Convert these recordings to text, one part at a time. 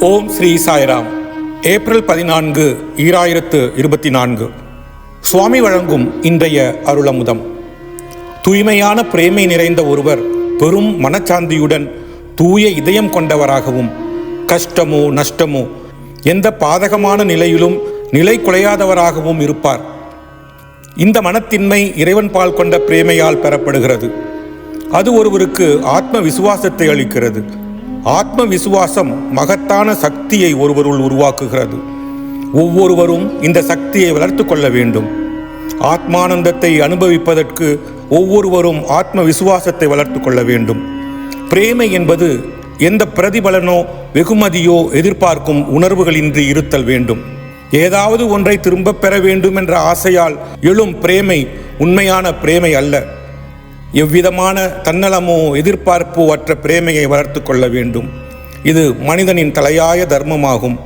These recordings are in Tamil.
ஓம் ஸ்ரீ சாய்ராம். ஏப்ரல் பதினான்கு ஈராயிரத்து இருபத்தி நான்கு. சுவாமி வழங்கும் இன்றைய அருளமுதம். தூய்மையான பிரேமை நிறைந்த ஒருவர் பெரும் மனச்சாந்தியுடன் தூய இதயம் கொண்டவராகவும் கஷ்டமோ நஷ்டமோ எந்த பாதகமான நிலையிலும் நிலை குலையாதவராகவும் இருப்பார். இந்த மனத்தின்மை இறைவன் பால் கொண்ட பிரேமையால் பெறப்படுகிறது. அது ஒருவருக்கு ஆத்ம விசுவாசத்தை அளிக்கிறது. ஆத்ம விசுவாசம் மகத்தான சக்தியை ஒருவருள் உருவாக்குகிறது. ஒவ்வொருவரும் இந்த சக்தியை வளர்த்து கொள்ள வேண்டும். ஆத்மானந்தத்தை அனுபவிப்பதற்கு ஒவ்வொருவரும் ஆத்ம விசுவாசத்தை வளர்த்து கொள்ள வேண்டும். பிரேமை என்பது எந்த பிரதிபலனோ வெகுமதியோ எதிர்பார்க்கும் உணர்வுகளின்றி இருத்தல் வேண்டும். ஏதாவது ஒன்றை திரும்பப் பெற வேண்டும் என்ற ஆசையால் எழும் பிரேமை உண்மையான பிரேமை அல்ல. எவ்விதமான தன்னலமோ எதிர்பார்ப்போ அற்ற பிரேமையை வளர்த்து கொள்ள வேண்டும். இது மனிதனின் தலையாய தர்மமாகும்.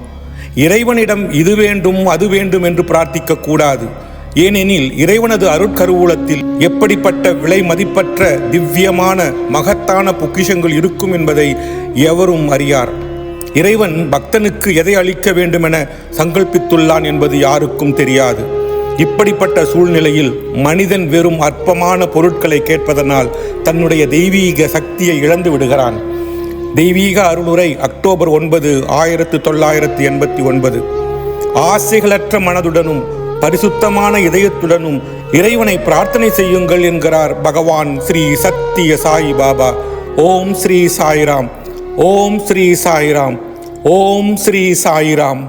இறைவனிடம் இது வேண்டும் அது வேண்டும் என்று பிரார்த்திக்க கூடாது. ஏனெனில் இறைவனது அருட்கருவூலத்தில் எப்படிப்பட்ட விலை மதிப்பற்ற திவ்யமான மகத்தான பொக்கிஷங்கள் இருக்கும் என்பதை எவரும் அறியார். இறைவன் பக்தனுக்கு எதை அளிக்க வேண்டுமென சங்கல்பித்துள்ளான் என்பது யாருக்கும் தெரியாது. இப்படிப்பட்ட சூழ்நிலையில் மனிதன் வெறும் அற்பமான பொருட்களை கேட்பதனால் தன்னுடைய தெய்வீக சக்தியை இழந்து விடுகிறான். தெய்வீக அருளுரை அக்டோபர் ஒன்பது ஆயிரத்து தொள்ளாயிரத்து எண்பத்தி ஒன்பது. ஆசைகளற்ற மனதுடனும் பரிசுத்தமான இதயத்துடனும் இறைவனை பிரார்த்தனை செய்யுங்கள் என்கிறார் பகவான் ஸ்ரீ சத்திய சாய் பாபா. ஓம் ஸ்ரீ சாய்ராம். ஓம் ஸ்ரீ சாய்ராம். ஓம் ஸ்ரீ சாய்ராம்.